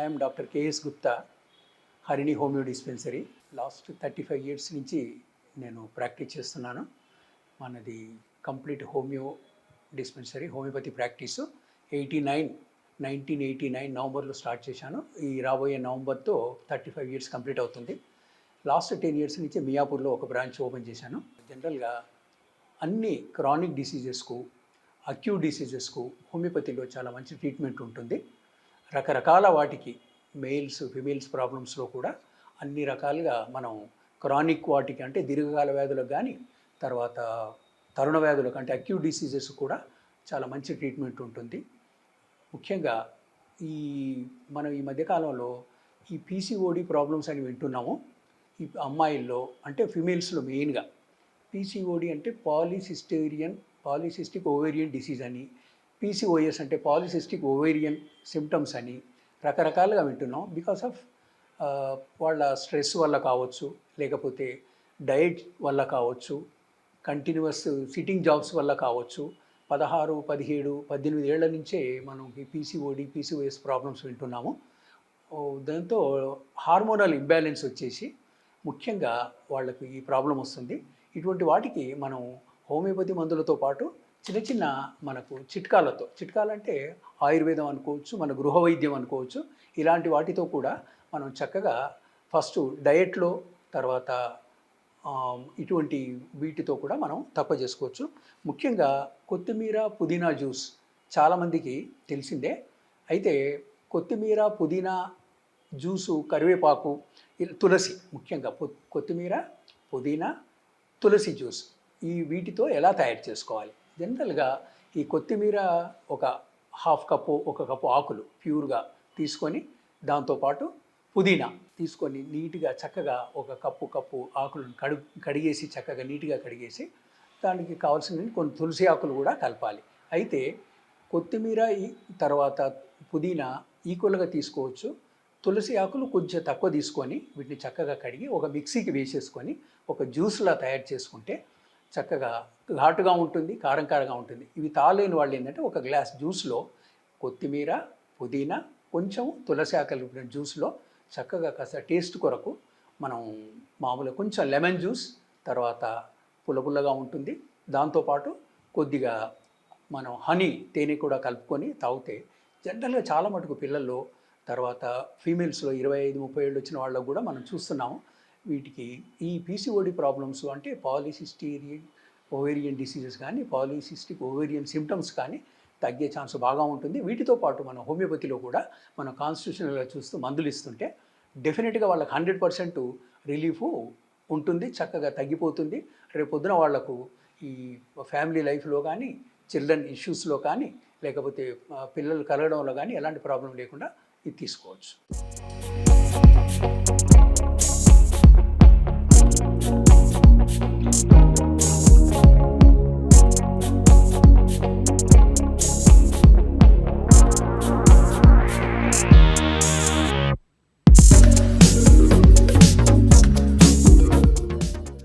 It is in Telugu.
I'm doctor KS Gupta Harini homeo dispensary last thirty five years నుంచి నేను ప్రాక్టీస్ చేస్తున్నాను. మనది complete homeo dispensary homeopathy practice eighty nine nineteen eighty nine నవంబర్లో స్టార్ట్ చేశాను. ఈ రాబోయే నవంబర్తో థర్టీ ఫైవ్ ఇయర్స్ కంప్లీట్ అవుతుంది. లాస్ట్ టెన్ ఇయర్స్ నుంచి మియాపూర్లో ఒక బ్రాంచ్ ఓపెన్ చేశాను. జనరల్గా అన్ని క్రానిక్ డిసీజెస్కు అక్యూట్ డిసీజెస్కు హోమియోపతిలో చాలా మంచి ట్రీట్మెంట్ ఉంటుంది. రకరకాల వాటికి మెయిల్స్ ఫిమేల్స్ ప్రాబ్లమ్స్లో కూడా అన్ని రకాలుగా మనం క్రానిక్ వాటికి అంటే దీర్ఘకాల వ్యాధులకు కానీ తర్వాత తరుణ వ్యాధులకు అంటే అక్యూట్ డిసీజెస్ కూడా చాలా మంచి ట్రీట్మెంట్ ఉంటుంది. ముఖ్యంగా ఈ మనం ఈ మధ్యకాలంలో ఈ పీసీఓడి ప్రాబ్లమ్స్ అని వింటున్నాము. ఈ అమ్మాయిల్లో అంటే ఫిమేల్స్లో మెయిన్గా పీసీఓడి అంటే పాలిసిస్టేరియన్ పాలిసిస్టిక్ ఓవేరియన్ డిసీజ్ అని పీసీఓఎస్ అంటే పాలిసిస్టిక్ ఓవేరియన్ సిమ్టమ్స్ అని రకరకాలుగా వింటున్నాం బికాస్ ఆఫ్ వాళ్ళ స్ట్రెస్ వల్ల కావచ్చు లేకపోతే డయట్ వల్ల కావచ్చు కంటిన్యూస్ సిట్టింగ్ జాబ్స్ వల్ల కావచ్చు పదహారు పదిహేడు పద్దెనిమిది ఏళ్ళ నుంచే మనం ఈ పీసీఓడి పీసీఓఎస్ ప్రాబ్లమ్స్ వింటున్నాము. దాంతో హార్మోనల్ ఇంబ్యాలెన్స్ వచ్చేసి ముఖ్యంగా వాళ్ళకు ఈ ప్రాబ్లం వస్తుంది. ఇటువంటి వాటికి మనం హోమియోపతి మందులతో పాటు చిన్న చిన్న మనకు చిట్కాలతో చిట్కాలంటే ఆయుర్వేదం అనుకోవచ్చు మన గృహ వైద్యం అనుకోవచ్చు ఇలాంటి వాటితో కూడా మనం చక్కగా ఫస్ట్ డయట్లో తర్వాత ఇటువంటి వీటితో కూడా మనం తక్కువ చేసుకోవచ్చు. ముఖ్యంగా కొత్తిమీర పుదీనా జ్యూస్ చాలామందికి తెలిసిందే. అయితే కొత్తిమీర పుదీనా జ్యూసు కరివేపాకు తులసి ముఖ్యంగా కొత్తిమీర పుదీనా తులసి జ్యూస్ ఈ వీటితో ఎలా తయారు చేసుకోవాలి? జనరల్గా ఈ కొత్తిమీర ఒక హాఫ్ కప్పు ఒక కప్పు ఆకులు ప్యూర్గా తీసుకొని దాంతోపాటు పుదీనా తీసుకొని నీట్గా చక్కగా ఒక కప్పు కప్పు ఆకులను కడు కడిగేసి చక్కగా నీట్గా కడిగేసి దానికి కావాల్సిన కొన్ని తులసి ఆకులు కూడా కలపాలి. అయితే కొత్తిమీర తర్వాత పుదీనా ఈక్వల్గా తీసుకోవచ్చు. తులసి ఆకులు కొంచెం తక్కువ తీసుకొని వీటిని చక్కగా కడిగి ఒక మిక్సీకి వేసేసుకొని ఒక జ్యూస్లా తయారు చేసుకుంటే చక్కగా ఘాటుగా ఉంటుంది కారం కారంగా ఉంటుంది. ఇవి తాలేని వాళ్ళు ఏంటంటే ఒక గ్లాస్ జ్యూస్లో కొత్తిమీర పుదీనా కొంచెం తులసి ఆకలి కలిపిన జ్యూస్లో చక్కగా కాస్త టేస్ట్ కొరకు మనం మామూలుగా కొంచెం లెమన్ జ్యూస్ తర్వాత పుల్లపుల్లగా ఉంటుంది. దాంతోపాటు కొద్దిగా మనం హనీ తేనె కూడా కలుపుకొని తాగితే జనరల్గా చాలా మటుకు పిల్లల్లో తర్వాత ఫీమేల్స్లో ఇరవై ఐదు ముప్పై ఏళ్ళు వచ్చిన వాళ్ళకు కూడా మనం చూస్తున్నాము. వీటికి ఈ పీసీఓడి ప్రాబ్లమ్స్ అంటే పాలిసిస్టీరియన్ ఓవేరియన్ డిసీజెస్ కానీ పాలిసిస్టిక్ ఓవేరియన్ సిమ్టమ్స్ కానీ తగ్గే ఛాన్స్ బాగా ఉంటుంది. వీటితో పాటు మనం హోమియోపతిలో కూడా మనం కాన్స్టిట్యూషనల్గా చూస్తూ మందులు ఇస్తుంటే డెఫినెట్గా వాళ్ళకి హండ్రెడ్ పర్సెంట్ రిలీఫ్ ఉంటుంది చక్కగా తగ్గిపోతుంది. రేపు పొద్దున వాళ్ళకు ఈ ఫ్యామిలీ లైఫ్లో కానీ చిల్డ్రన్ ఇష్యూస్లో కానీ లేకపోతే పిల్లలు కలగడంలో కానీ ఎలాంటి ప్రాబ్లం లేకుండా ఇది తీసుకోవచ్చు.